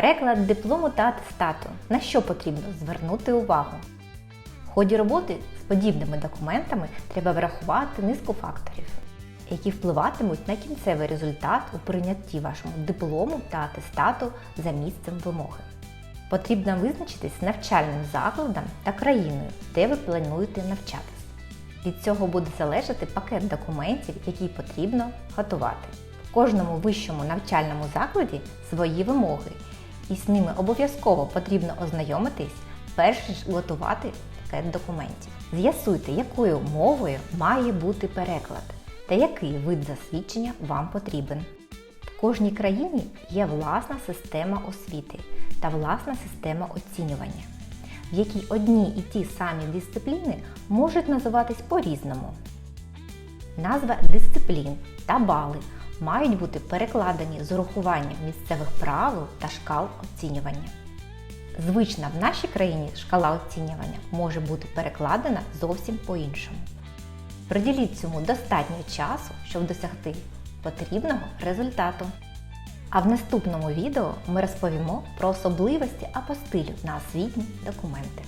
Переклад диплому та атестату. На що потрібно звернути увагу? В ході роботи з подібними документами треба врахувати низку факторів, які впливатимуть на кінцевий результат у прийнятті вашому диплому та атестату за місцем вимоги. Потрібно визначитись з навчальним закладом та країною, де ви плануєте навчатись. Від цього буде залежати пакет документів, який потрібно готувати. В кожному вищому навчальному закладі свої вимоги, і з ними обов'язково потрібно ознайомитись, перш ніж готувати пакет документів. З'ясуйте, якою мовою має бути переклад та який вид засвідчення вам потрібен. В кожній країні є власна система освіти та власна система оцінювання, в якій одні і ті самі дисципліни можуть називатись по-різному. Назва дисциплін та бали мають бути перекладені з урахуванням місцевих правил та шкал оцінювання. Звична в нашій країні шкала оцінювання може бути перекладена зовсім по-іншому. Приділіть цьому достатньо часу, щоб досягти потрібного результату. А в наступному відео ми розповімо про особливості апостилю на освітні документи.